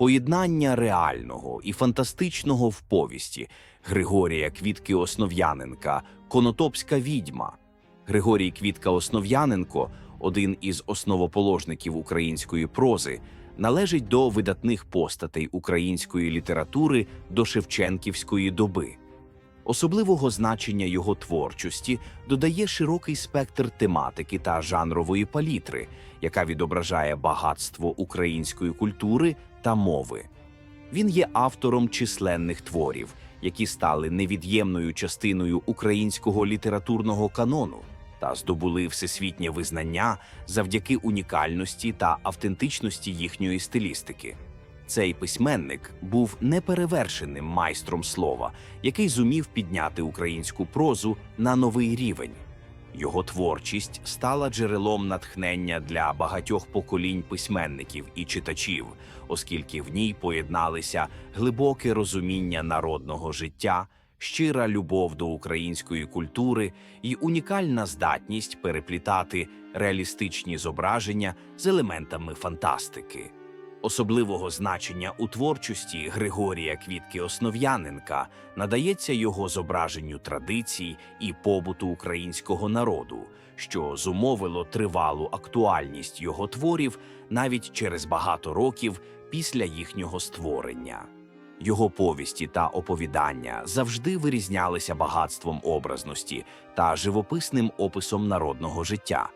Поєднання реального і фантастичного в повісті Григорія Квітки Основ'яненка Конотопська відьма. Григорій Квітка Основ'яненко, один із основоположників української прози, належить до видатних постатей української літератури до Шевченківської доби. Особливого значення його творчості додає широкий спектр тематики та жанрової палітри, яка відображає багатство української культури та мови. Він є автором численних творів, які стали невід'ємною частиною українського літературного канону та здобули всесвітнє визнання завдяки унікальності та автентичності їхньої стилістики. Цей письменник був неперевершеним майстром слова, який зумів підняти українську прозу на новий рівень. Його творчість стала джерелом натхнення для багатьох поколінь письменників і читачів, оскільки в ній поєдналися глибоке розуміння народного життя, щира любов до української культури і унікальна здатність переплітати реалістичні зображення з елементами фантастики. Особливого значення у творчості Григорія Квітки Основ'яненка надається його зображенню традицій і побуту українського народу, що зумовило тривалу актуальність його творів навіть через багато років після їхнього створення. Його повісті та оповідання завжди вирізнялися багатством образності та живописним описом народного життя.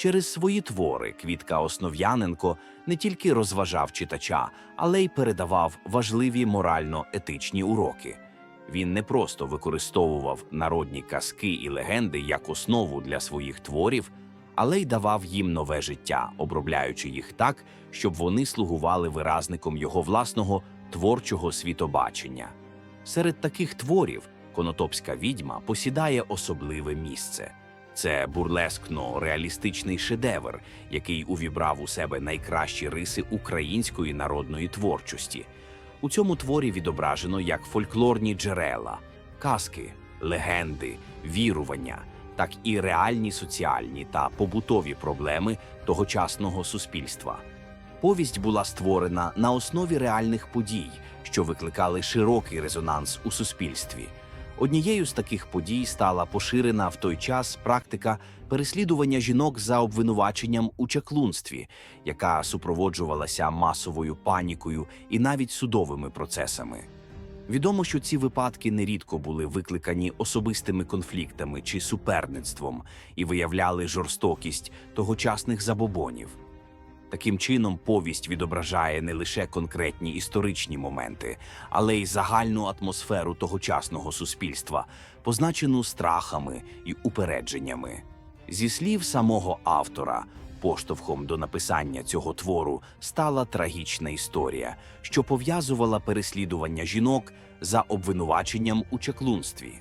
Через свої твори Квітка Основ'яненко не тільки розважав читача, але й передавав важливі морально-етичні уроки. Він не просто використовував народні казки і легенди як основу для своїх творів, але й давав їм нове життя, обробляючи їх так, щоб вони слугували виразником його власного творчого світобачення. Серед таких творів Конотопська відьма посідає особливе місце. Це бурлескно-реалістичний шедевр, який увібрав у себе найкращі риси української народної творчості. У цьому творі відображено як фольклорні джерела, казки, легенди, вірування, так і реальні соціальні та побутові проблеми тогочасного суспільства. Повість була створена на основі реальних подій, що викликали широкий резонанс у суспільстві. Однією з таких подій стала поширена в той час практика переслідування жінок за обвинуваченням у чаклунстві, яка супроводжувалася масовою панікою і навіть судовими процесами. Відомо, що ці випадки нерідко були викликані особистими конфліктами чи суперництвом і виявляли жорстокість тогочасних забобонів. Таким чином, повість відображає не лише конкретні історичні моменти, але й загальну атмосферу тогочасного суспільства, позначену страхами і упередженнями. Зі слів самого автора, поштовхом до написання цього твору стала трагічна історія, що пов'язувала переслідування жінок за обвинуваченням у чаклунстві.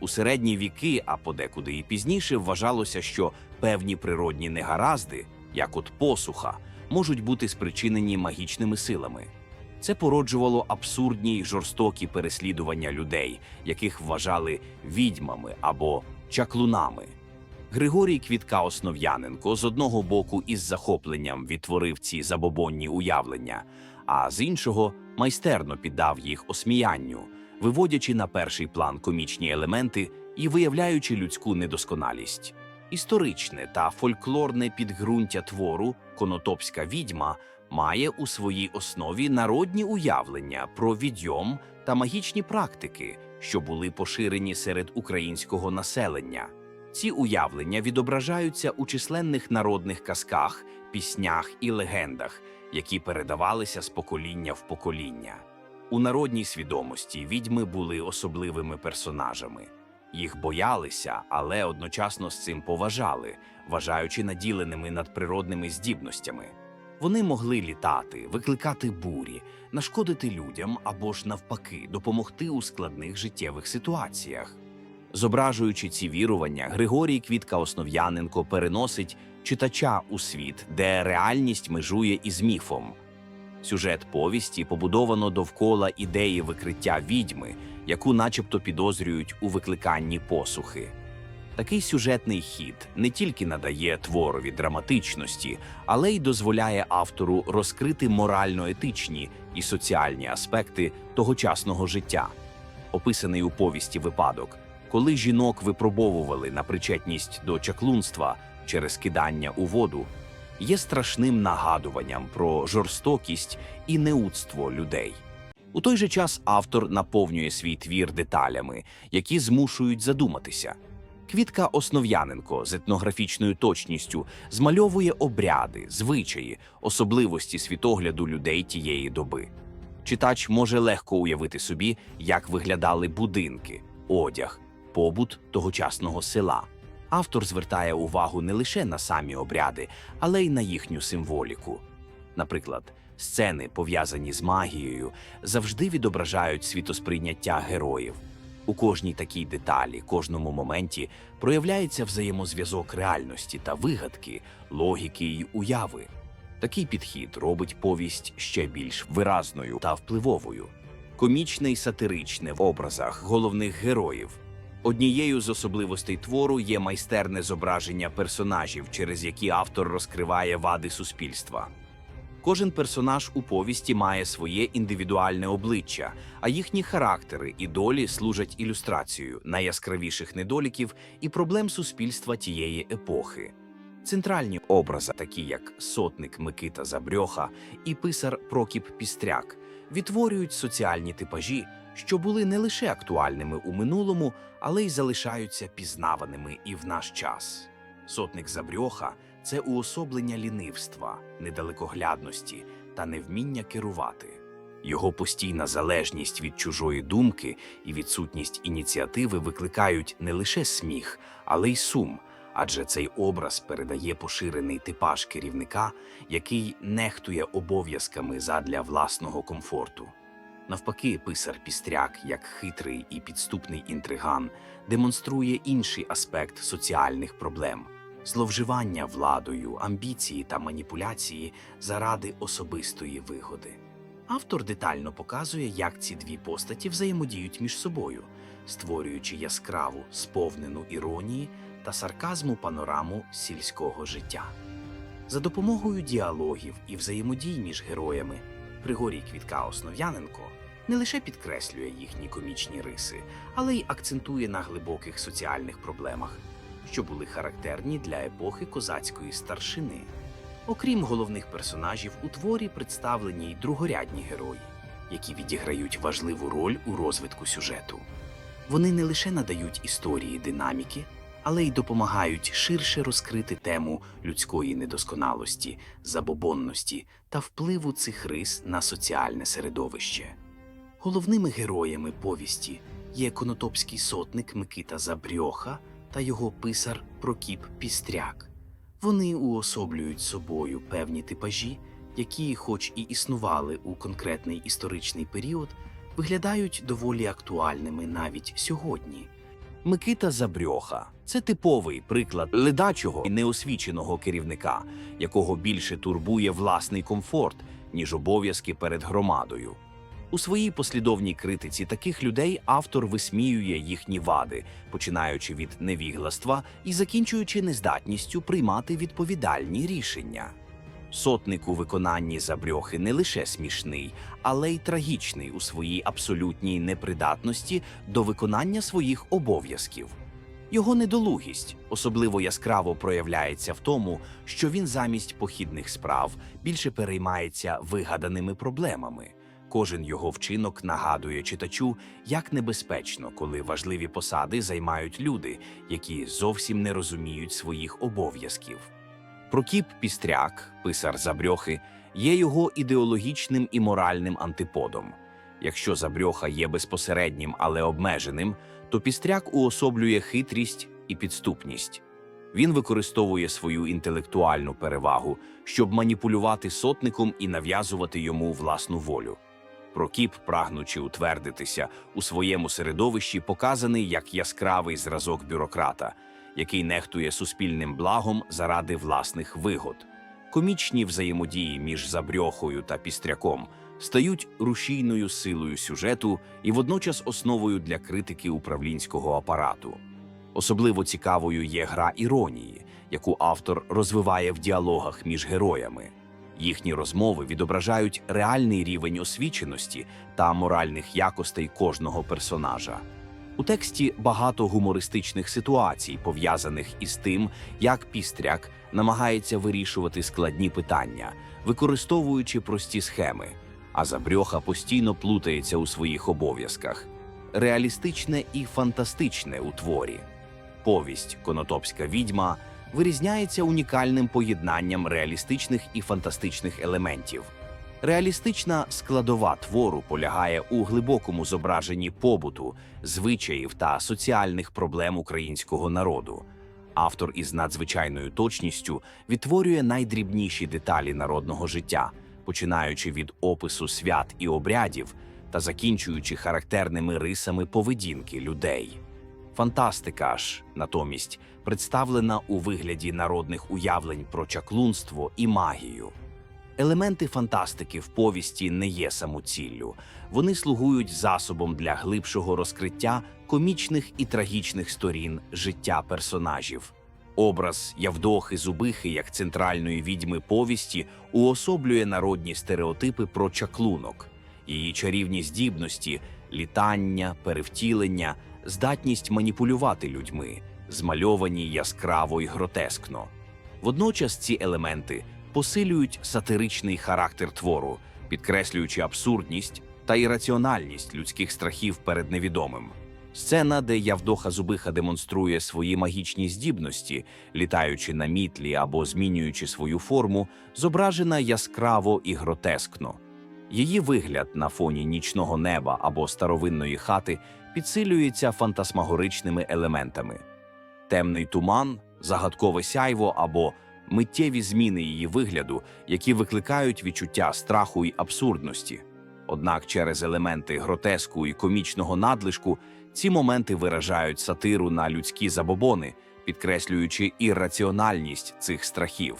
У середні віки, а подекуди і пізніше, вважалося, що певні природні негаразди, як от посуха, можуть бути спричинені магічними силами. Це породжувало абсурдні й жорстокі переслідування людей, яких вважали відьмами або чаклунами. Григорій Квітка Основ'яненко з одного боку із захопленням відтворив ці забобонні уявлення, а з іншого майстерно піддав їх осміянню, виводячи на перший план комічні елементи і виявляючи людську недосконалість. Історичне та фольклорне підґрунтя твору Конотопська відьма має у своїй основі народні уявлення про відьом та магічні практики, що були поширені серед українського населення. Ці уявлення відображаються у численних народних казках, піснях і легендах, які передавалися з покоління в покоління. У народній свідомості відьми були особливими персонажами. Їх боялися, але одночасно з цим поважали, вважаючи наділеними надприродними здібностями. Вони могли літати, викликати бурі, нашкодити людям або ж навпаки допомогти у складних життєвих ситуаціях. Зображуючи ці вірування, Григорій Квітка Основ'яненко переносить читача у світ, де реальність межує із міфом. Сюжет повісті побудовано довкола ідеї викриття відьми, яку начебто підозрюють у викликанні посухи. Такий сюжетний хід не тільки надає творові драматичності, але й дозволяє автору розкрити морально-етичні і соціальні аспекти тогочасного життя. Описаний у повісті випадок, коли жінок випробовували на причетність до чаклунства через кидання у воду, є страшним нагадуванням про жорстокість і неудство людей. У той же час автор наповнює свій твір деталями, які змушують задуматися. Квітка Основ'яненко з етнографічною точністю змальовує обряди, звичаї, особливості світогляду людей тієї доби. Читач може легко уявити собі, як виглядали будинки, одяг, побут тогочасного села. Автор звертає увагу не лише на самі обряди, але й на їхню символіку. Наприклад, сцени, пов'язані з магією, завжди відображають світосприйняття героїв. У кожній такій деталі, кожному моменті проявляється взаємозв'язок реальності та вигадки, логіки й уяви. Такий підхід робить повість ще більш виразною та впливовою. Комічне й сатиричне в образах головних героїв. Однією з особливостей твору є майстерне зображення персонажів, через які автор розкриває вади суспільства. Кожен персонаж у повісті має своє індивідуальне обличчя, а їхні характери і долі служать ілюстрацією найяскравіших недоліків і проблем суспільства тієї епохи. Центральні образи, такі як сотник Микита Забрьоха і писар Прокіп Пістряк, відтворюють соціальні типажі, що були не лише актуальними у минулому, але й залишаються пізнаваними і в наш час. Сотник Забрьоха це уособлення лінивства, недалекоглядності та невміння керувати. Його постійна залежність від чужої думки і відсутність ініціативи викликають не лише сміх, але й сум, адже цей образ передає поширений типаж керівника, який нехтує обов'язками задля власного комфорту. Навпаки, писар Пістряк, як хитрий і підступний інтриган, демонструє інший аспект соціальних проблем зловживання владою, амбіції та маніпуляції заради особистої вигоди. Автор детально показує, як ці дві постаті взаємодіють між собою, створюючи яскраву, сповнену іронії та сарказму панораму сільського життя. За допомогою діалогів і взаємодій між героями Григорій Квітка Основ'яненко не лише підкреслює їхні комічні риси, але й акцентує на глибоких соціальних проблемах, що були характерні для епохи козацької старшини. Окрім головних персонажів, у творі представлені й другорядні герої, які відіграють важливу роль у розвитку сюжету. Вони не лише надають історії динаміки, але й допомагають ширше розкрити тему людської недосконалості, забобонності та впливу цих рис на соціальне середовище. Головними героями повісті є конотопський сотник Микита Забрьоха та його писар Прокіп Пістряк. Вони уособлюють собою певні типажі, які, хоч і існували у конкретний історичний період, виглядають доволі актуальними навіть сьогодні. Микита Забрьоха це типовий приклад ледачого і неосвіченого керівника, якого більше турбує власний комфорт, ніж обов'язки перед громадою. У своїй послідовній критиці таких людей автор висміює їхні вади, починаючи від невігластва і закінчуючи нездатністю приймати відповідальні рішення. Сотник у виконанні забрьохи не лише смішний, але й трагічний у своїй абсолютній непридатності до виконання своїх обов'язків. Його недолугість особливо яскраво проявляється в тому, що він замість похідних справ більше переймається вигаданими проблемами. Кожен його вчинок нагадує читачу, як небезпечно, коли важливі посади займають люди, які зовсім не розуміють своїх обов'язків. Прокіп Пістряк, писар Забрьохи, є його ідеологічним і моральним антиподом. Якщо Забрьоха є безпосереднім, але обмеженим, то Пістряк уособлює хитрість і підступність. Він використовує свою інтелектуальну перевагу, щоб маніпулювати сотником і нав'язувати йому власну волю. Прокіп, прагнучи утвердитися у своєму середовищі, показаний як яскравий зразок бюрократа, який нехтує суспільним благом заради власних вигод. Комічні взаємодії між Забрьохою та Пістряком стають рушійною силою сюжету і водночас основою для критики управлінського апарату. Особливо цікавою є гра іронії, яку автор розвиває в діалогах між героями. Їхні розмови відображають реальний рівень освіченості та моральних якостей кожного персонажа. У тексті багато гумористичних ситуацій, пов'язаних із тим, як пістряк намагається вирішувати складні питання, використовуючи прості схеми, а забрьоха постійно плутається у своїх обов'язках. Реалістичне і фантастичне у творі. Повість Конотопська відьма вирізняється унікальним поєднанням реалістичних і фантастичних елементів. Реалістична складова твору полягає у глибокому зображенні побуту, звичаїв та соціальних проблем українського народу. Автор із надзвичайною точністю відтворює найдрібніші деталі народного життя, починаючи від опису свят і обрядів та закінчуючи характерними рисами поведінки людей. Фантастика ж, натомість, представлена у вигляді народних уявлень про чаклунство і магію. Елементи фантастики в повісті не є самоціллю. Вони слугують засобом для глибшого розкриття комічних і трагічних сторін життя персонажів. Образ Явдохи Зубихи як центральної відьми повісті уособлює народні стереотипи про чаклунок, її чарівні здібності, літання, перевтілення, здатність маніпулювати людьми, змальовані яскраво й гротескно. Водночас ці елементи посилюють сатиричний характер твору, підкреслюючи абсурдність та ірраціональність людських страхів перед невідомим. Сцена, де Явдоха Зубиха демонструє свої магічні здібності, літаючи на мітлі або змінюючи свою форму, зображена яскраво і гротескно. Її вигляд на фоні нічного неба або старовинної хати підсилюється фантасмагоричними елементами. Темний туман, загадкове сяйво або миттєві зміни її вигляду, які викликають відчуття страху і абсурдності. Однак через елементи гротеску і комічного надлишку ці моменти виражають сатиру на людські забобони, підкреслюючи ірраціональність цих страхів.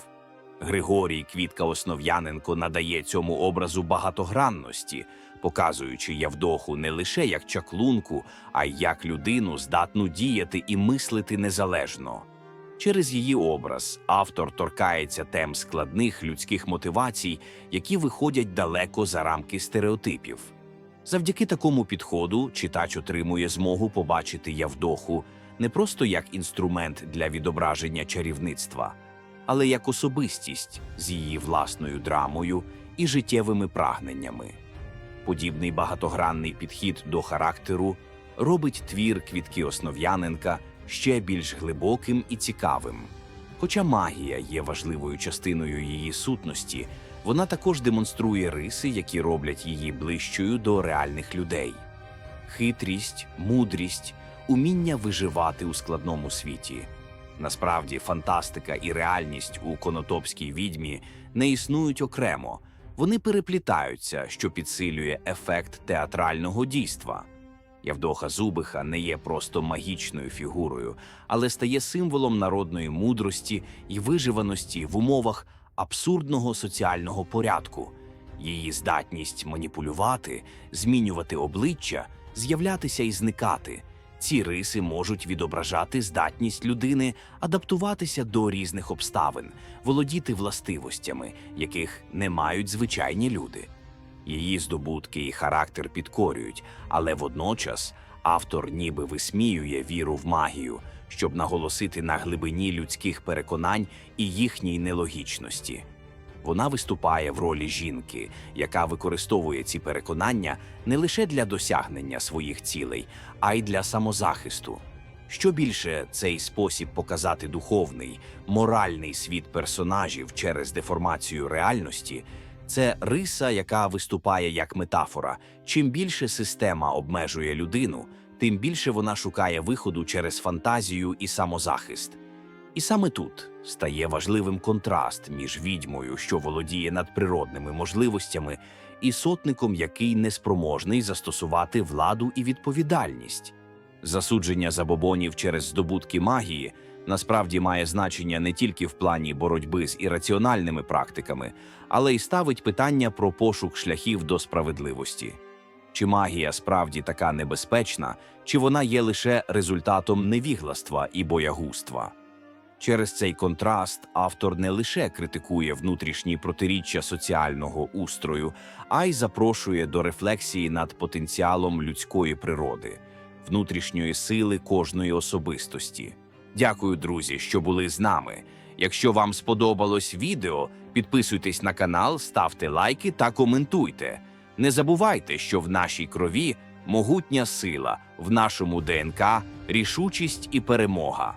Григорій Квітка Основ'яненко надає цьому образу багатогранності, показуючи Явдоху не лише як чаклунку, а й як людину, здатну діяти і мислити незалежно. Через її образ автор торкається тем складних людських мотивацій, які виходять далеко за рамки стереотипів. Завдяки такому підходу читач отримує змогу побачити Явдоху не просто як інструмент для відображення чарівництва, але як особистість з її власною драмою і життєвими прагненнями. Подібний багатогранний підхід до характеру робить твір Квітки Основ'яненка ще більш глибоким і цікавим. Хоча магія є важливою частиною її сутності, вона також демонструє риси, які роблять її ближчою до реальних людей. Хитрість, мудрість, уміння виживати у складному світі. Насправді, фантастика і реальність у конотопській відьмі не існують окремо, вони переплітаються, що підсилює ефект театрального дійства. Явдоха Зубиха не є просто магічною фігурою, але стає символом народної мудрості і виживаності в умовах абсурдного соціального порядку. Її здатність маніпулювати, змінювати обличчя, з'являтися і зникати. Ці риси можуть відображати здатність людини адаптуватися до різних обставин, володіти властивостями, яких не мають звичайні люди. Її здобутки і характер підкорюють, але водночас автор ніби висміює віру в магію, щоб наголосити на глибині людських переконань і їхній нелогічності. Вона виступає в ролі жінки, яка використовує ці переконання не лише для досягнення своїх цілей, а й для самозахисту. Що більше цей спосіб показати духовний, моральний світ персонажів через деформацію реальності, це риса, яка виступає як метафора. Чим більше система обмежує людину, тим більше вона шукає виходу через фантазію і самозахист. І саме тут стає важливим контраст між відьмою, що володіє надприродними можливостями, і сотником, який неспроможний застосувати владу і відповідальність. Засудження забобонів через здобутки магії насправді має значення не тільки в плані боротьби з ірраціональними практиками, але й ставить питання про пошук шляхів до справедливості. Чи магія справді така небезпечна, чи вона є лише результатом невігластва і боягузтва? Через цей контраст автор не лише критикує внутрішні протиріччя соціального устрою, а й запрошує до рефлексії над потенціалом людської природи, внутрішньої сили кожної особистості. Дякую, друзі, що були з нами. Якщо вам сподобалось відео, підписуйтесь на канал, ставте лайки та коментуйте. Не забувайте, що в нашій крові могутня сила, в нашому ДНК рішучість і перемога.